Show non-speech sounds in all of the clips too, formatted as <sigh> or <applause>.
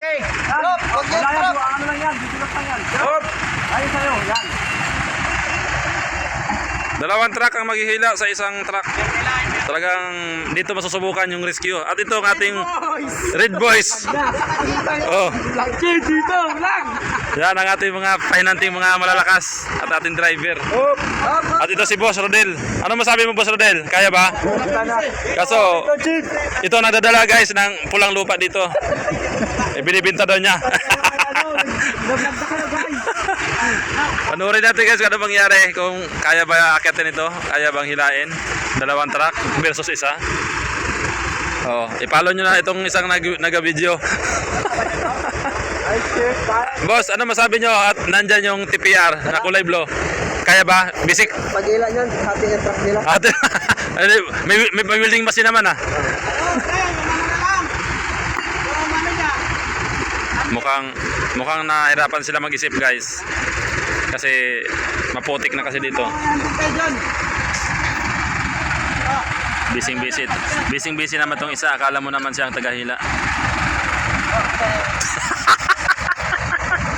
Okay. Stop. Huwag yan, Wala yan, stop. ano lang yan, dito lang yan. Stop. Ayun sa'yo, yan. Dalawang truck ang maghihila sa isang truck. Talagang dito masusubukan yung rescue. At ito ang ating Red Boys. <laughs> Oh, Cheers dito, lang. yan ang ating mga pahinanting mga malalakas at ating driver. At ito si Boss Rodel. Ano masabi mo Boss Rodel? Kaya ba? Kaso ito nadadala guys ng pulang lupa dito. E binibinta daw niya. <laughs> Panoorin natin guys kung ano mangyari kung kaya ba akitin ito, kaya bang hilain dalawang truck versus isa. Oh, ipalo nyo na itong isang nag naga-video. <laughs> Boss, ano masabi nyo at nandyan yung TPR na kulay blue? Kaya ba? Bisik? Pag-ila yan, hati yung truck nila. Ano, <laughs> may, may, may welding machine naman ah. Mukhang mukhang nahirapan sila mag-isip guys. Kasi maputik na kasi dito. Bising bisit. Bising busy naman tong isa. Akala mo naman siya ang tagahila.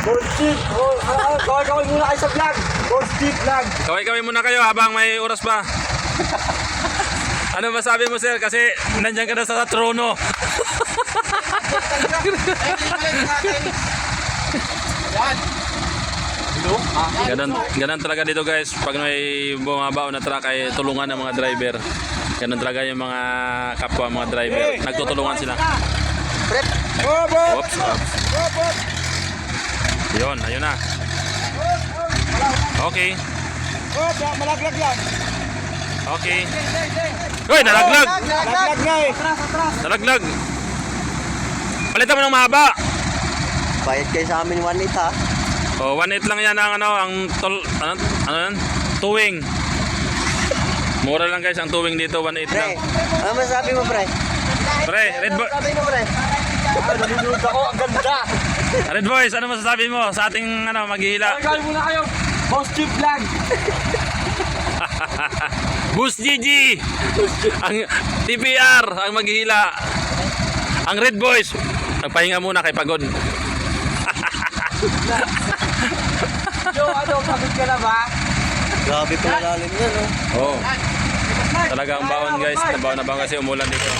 Ah, Gawin-gawin muna kayo sa vlog. Chip vlog. Kaway-kaway muna kayo habang may oras pa. Ano masabi mo sir? Kasi nandiyan ka na sa trono. <laughs> Ganun, ganun talaga dito guys. Pag may bumabao na truck ay tulungan ng mga driver. Ganun talaga yung mga kapwa mga driver. Nagtutulungan sila. Oops, oops. Yun, ayun na. Okay. Malaglag yan. Okay. Uy, nalaglag! Malaglag nga eh. Nalaglag! Palitan mo ng mahaba! Bayad kayo sa amin 1.8 ha. Oh, 1.8 lang yan ang ano, ang tol, ano, ano yan? Tuwing. Mura lang guys ang tuwing dito, 1.8 Pre, lang. ano masabi mo, pre? Pre, Red, Bo- Sabi mo, pre? Ah, nalulunod ako. Ang ganda. Red Boys, ano masasabi mo sa ating ano, maghihila? Gawin muna kayo. Gold chip vlog. <laughs> Boost GG! ang TPR, ang maghihila. Ang Red Boys, nagpahinga muna kay Pagod. Yo, ano, pagod ka na ba? Grabe pala lalim yan, oh. Oh. Talaga ang baon guys, nabaon na baon kasi umulan dito.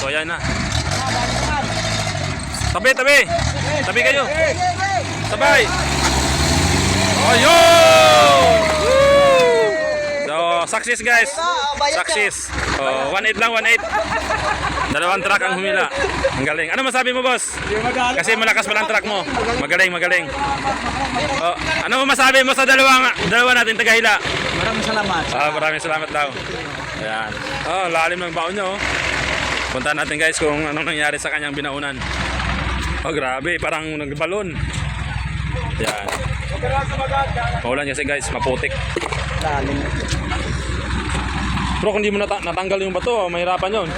So yan na. Tabi, tabi! Tabi kayo! Sabay! Ayun! Success guys! Success! Oh, 1-8 lang, 1-8. Dalawang truck ang humila. Ang galing. Ano masabi mo, boss? Kasi malakas pala ang truck mo. Magaling, magaling. Oh, ano masabi mo sa dalawang dalawa natin tagahila? Maraming salamat. Ah, maraming salamat daw. Ayan. Oh, lalim ng baon niya, oh. Punta natin guys kung anong nangyari sa kanyang binaunan. Oh, grabe. Parang nagbalon. Ayan. Maulan kasi guys, maputik. Lalim. Bro, kung di mo nata- natanggal yung bato, mahirapan yun. <laughs>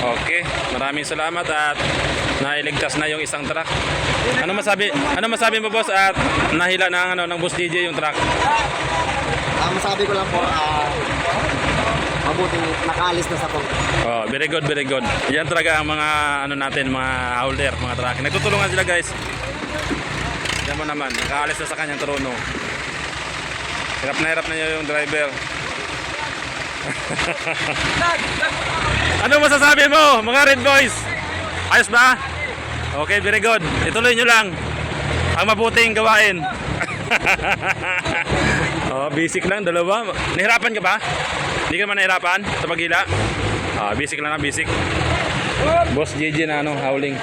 Okay, maraming salamat at nailigtas na yung isang truck. Ano masabi? Ano masabi mo boss at nahila ng ano ng boss DJ yung truck? Ah, masabi ko lang po, ah, mabuting nakaalis na sa pag. Oh, very good, very good. Yan talaga ang mga ano natin, mga holder, mga truck. Nagtutulungan sila guys. Yan mo naman, nakaalis na sa kanyang trono. Hirap na hirap na yung driver. <laughs> ano masasabi mo, mga Red Boys? Ayos ba? Okay, very good. Ituloy nyo lang ang mabuting gawain. <laughs> oh, basic lang, dalawa. Nahirapan ka ba? Hindi ka naman nahirapan sa paghila? Ah, basic lang na basic. Boss JJ na ano, howling.